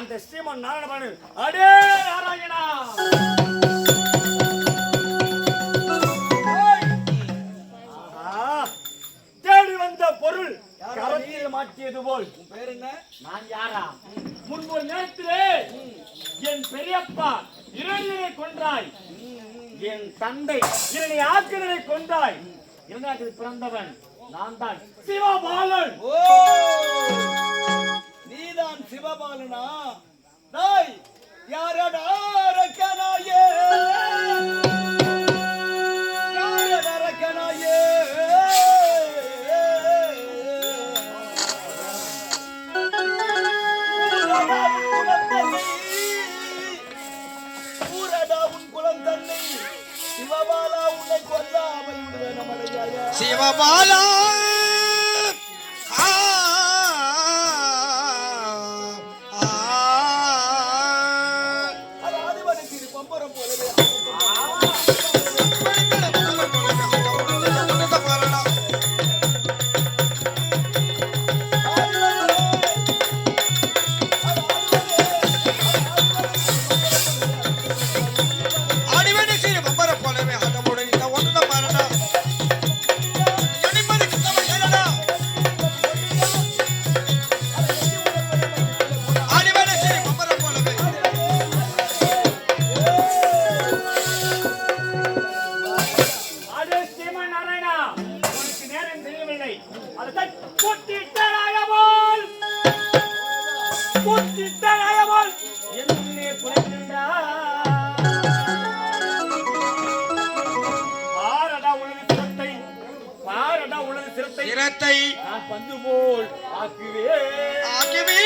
அந்த ஸ்ரீமன் நாராயணபாடு அடே நாராயணா! தேடி வந்த பொருள் கரத்தில் மாற்றியது போல். பேர் என்ன? நான் யாரா? முன்பு நேரத்திலே என் பெரியப்பா இரணியை கொன்றாய். என் தந்தை இரணி ஆக்கிரனை கொன்றாய். இரண்டாயிரத்தில் பிறந்தவன் நான் தான் சிவபாலன். ஓ! சிவபாலா உன்னை கொல்லாமல் நம்மளையா சிவபாலா பூத்திட்ட நயவன் என்னே புனைகின்றார் பாரடா உலக சிரத்தை பாரடா உலக சிரத்தை சிரத்தை நான் பந்து போல் ஆக்குவே ஆக்குவே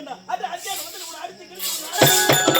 வேண்டாம் அது அஜயன் வந்து அடிச்சு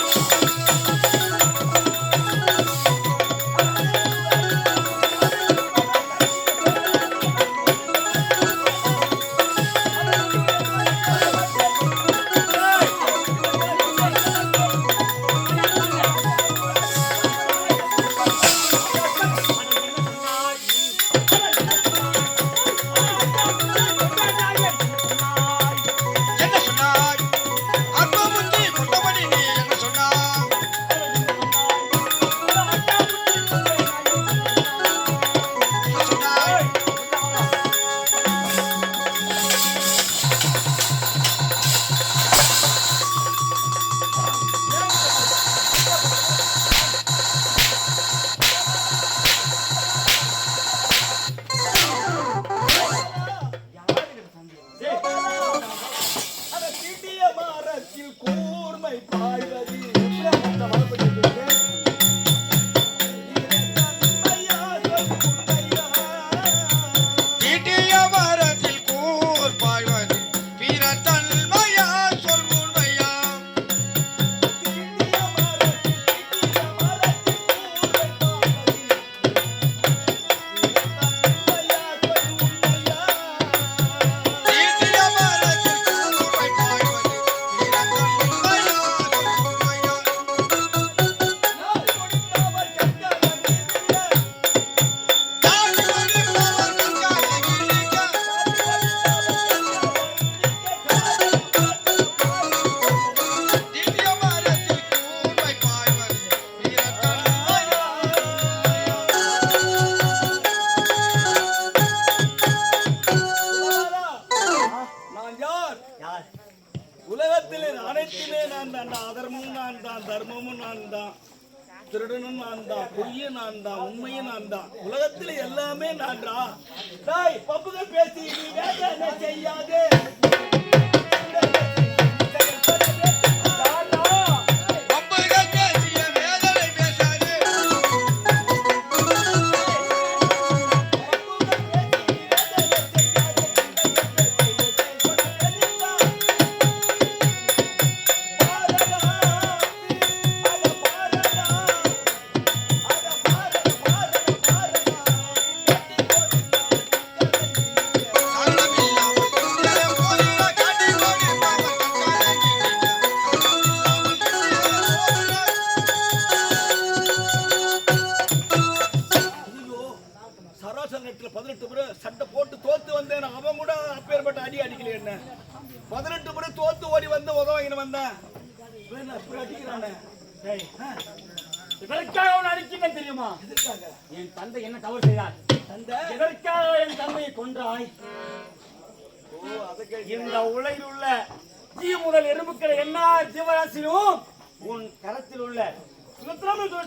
திருடனும் நான் தான் பொய்ய நான் தான் உண்மையும் நான் தான் உலகத்துல எல்லாமே நான் தான் பப்புகள் பேசி நீ செய்யாதே. பதினெட்டு முறை தோத்து ஓடி வந்து உதவாங்கின வந்தேன். இதற்காக உன்னை அடிக்கிறேன் தெரியுமா? என் தந்தை என்ன தவறு செய்தார்? தந்தை? எதற்காக என் தந்தையை கொன்றாய்? இந்த உலகில் உள்ள ஜீ முதல் எறும்புக்களை எல்லா ஜீவராசியும் உன் கரத்தில் உள்ள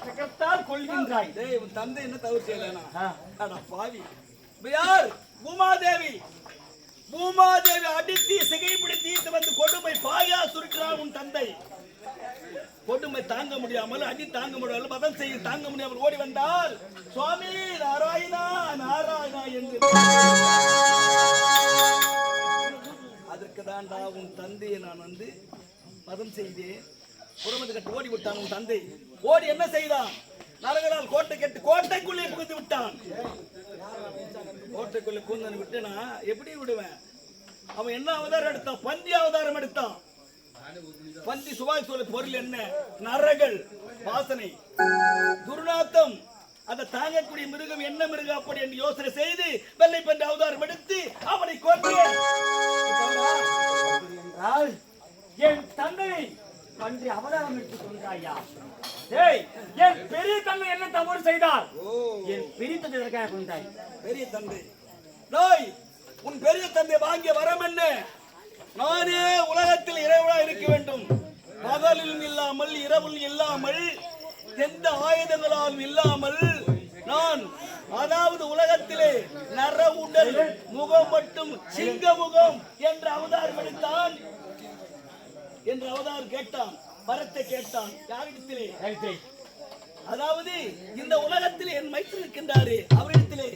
சக்கரத்தால் கொள்கின்றாய் உன் தந்தை என்ன தவறு. அட பாவி. யார்? பூமாதேவி பூமாதேவி அடித்து சிகைப்பிடித்து வந்து கொடுமை பாயா சுருக்கிறான் உன் தந்தை. கொடுமை தாங்க முடியாமல் அடி தாங்க முடியாமல் மதம் செய்ய தாங்க முடியாமல் ஓடி வந்தால் சுவாமி நாராயணா நாராயணா என்று. அதற்கு தான்டா உன் தந்தையை நான் வந்து மதம் செய்தேன். புறமது கட்டு ஓடி விட்டான் உன் தந்தை. ஓடி என்ன செய்தான்? நரகரால் கோட்டை கட்டு கோட்டைக்குள்ளே புகுந்து விட்டான். கோட்டைக்குள்ளே கூந்தன் விட்டுனா எப்படி விடுவேன்? அவன் என்ன அவதாரம் எடுத்தான்? பந்தி அவதாரம் எடுத்தான். பந்தி சுபாஷ் சொல்ல பொருள் என்ன? நரகள் வாசனை. துர்நாத்தம். அதை தாங்கக்கூடிய மிருகம் என்ன மிருகம் அப்படி என்று யோசனை செய்து வெள்ளை பந்து அவதாரம் எடுத்து அவனை கொன்றேன். என்றால் என் தந்தை பன்றி அவதாரம் எடுத்துக் கொண்டாயா டேய் என் பெரிய தந்தை என்ன தவறு செய்தார் என் பெரிய தந்தை எதற்காக கொண்டாய்? பெரிய தந்தை டேய் உன் பெரிய தந்தை வாங்கிய வரம் என்ன? நானே உலகத்தில் இறைவனா இருக்க வேண்டும். பகலிலும் இல்லாமல் இரவில் இல்லாமல் எந்த ஆயுதங்களாலும் இல்லாமல் நான் அதாவது உலகத்திலே நர உடல் முகம் மட்டும் சிங்க முகம் என்ற அவதாரம் எடுத்தான். என்று அவதாரம் கேட்டான். வரத்தை கேட்டான். யாரிடத்திலே. அதாவது இந்த உலகத்தில் என் மைத்தில் இருக்கின்றாரே அவரிடத்திலே.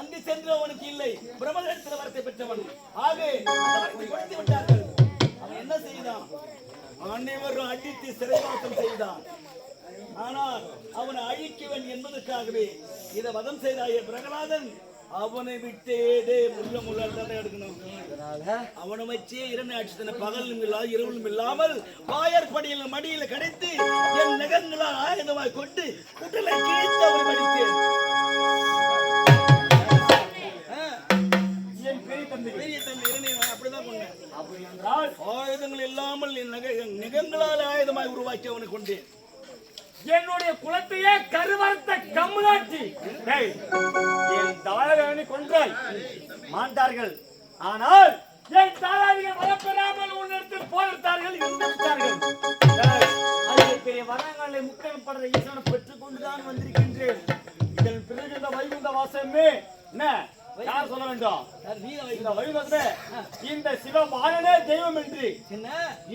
அங்கு சென்று அவனுக்கு இல்லை. பிரம்மனிடத்தில் வரத்தை பெற்றவன். ஆக கொடுத்து விட்டார்கள். அவன் என்ன செய்தான்? அனைவரும் அடித்து சிறைவாசம் செய்தான். ஆனால் அவனை அழிக்குவன் என்பதற்காகவே இதை வதம் செய்தாய பிரகலாதன். அவனை விட்டே டே முள்ள முள்ள தான் எடுக்கணும். அதனால அவனை வச்சே இரண்டு ஆட்சி பகலும் இல்லா இரவும் இல்லாமல் வாயற்படியில் மடியில கடைத்து என் நகங்களால் ஆயுதமாய் கொண்டு குட்டலை கிழித்து அவனை மடித்தேன். ஆயுதங்கள் இல்லாமல் என் நகை நகங்களால் ஆயுதமாய் உருவாக்கி அவனை கொண்டேன். என்னுடைய குலத்தையே கருவறுத்த கம்முனாட்டி என் தாயாரை கொன்றாய். மாண்டார்கள் ஆனால் என் தாயாரிகள் வரப்பெறாமல் உன்னிடத்தில் போரிட்டார்கள் அதிலே பெரிய வரங்களை முக்கன் படுற ஈசனை பெற்றுக் கொண்டுதான் வந்திருக்கின்றேன். இதன் பிறகு இந்த வைகுந்த வாசமே என்ன? யார் சொல்ல வேண்டும்? இந்த வைகுந்தத்தை இந்த சிவபாலனே தெய்வம் என்று. என்ன?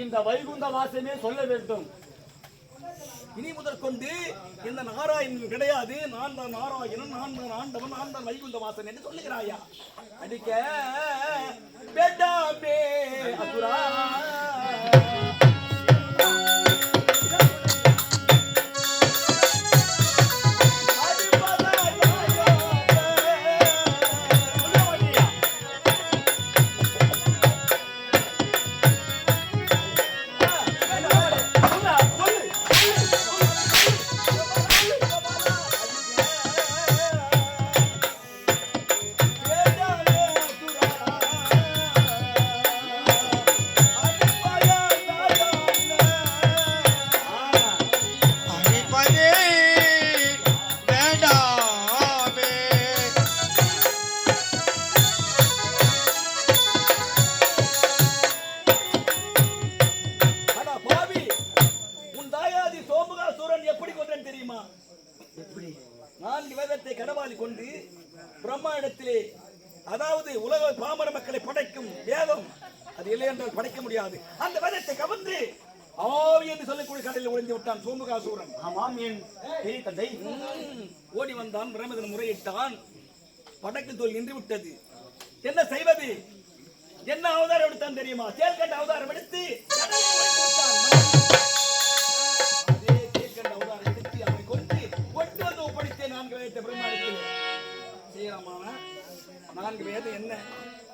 இந்த வைகுந்த வாசமே சொல்ல வேண்டும். இனி முதற்கொண்டு இந்த நாராயணன் கிடையாது. நான் தான் நாராயணன் நான் தான் ஆண்டவன் நான் தான் வைகுந்த வாசன் என்று சொல்லுகிறாயா? அடிக்க வேண்டாமே அசுரா. கடவாளி கொண்டு பிரம்மா இடத்திலே அதாவது உலக பாமர மக்களை படைக்கும் வேதம். அது இல்லை என்றால் படைக்க முடியாது. அந்த வேதத்தை கவர்ந்து ஆவி என்று சொல்லக்கூடிய கடலில் ஒளிந்து விட்டான் சோமுகாசூரன் ஆமாம் என் பெரிய தந்தை. ஓடி வந்தான் பிரமதன் முறையிட்டான். படக்கு தோல் நின்று விட்டது என்ன செய்வது? என்ன அவதாரம் எடுத்தான் தெரியுமா? தேர்கண்ட அவதாரம் எடுத்து நான்கு வேதம் என்ன?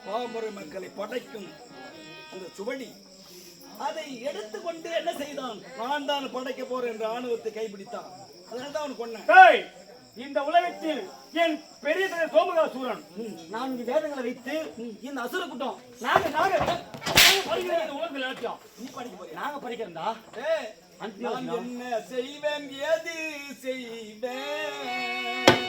பாவமுறை மக்களை படைக்கும் அந்த சுவடி. அதை எடுத்துக்கொண்டு என்ன செய்தான்? நான் தான் படைக்க போறேன் என்ற ஆணவத்தை கைப்பிடித்தான். அதனால தான் அவன் கொன்னேன். இந்த உலகத்தில் என் பெரிய சோமகாசூரன் நான்கு வேதங்களை வைத்து இந்த அசுர கூட்டம் நாங்க நாங்க உலகத்தில் நினைச்சோம் நீ படிக்க போறியா? நாங்க அன்பு நான். என்ன செய்வேன்? எது செய்வேன்?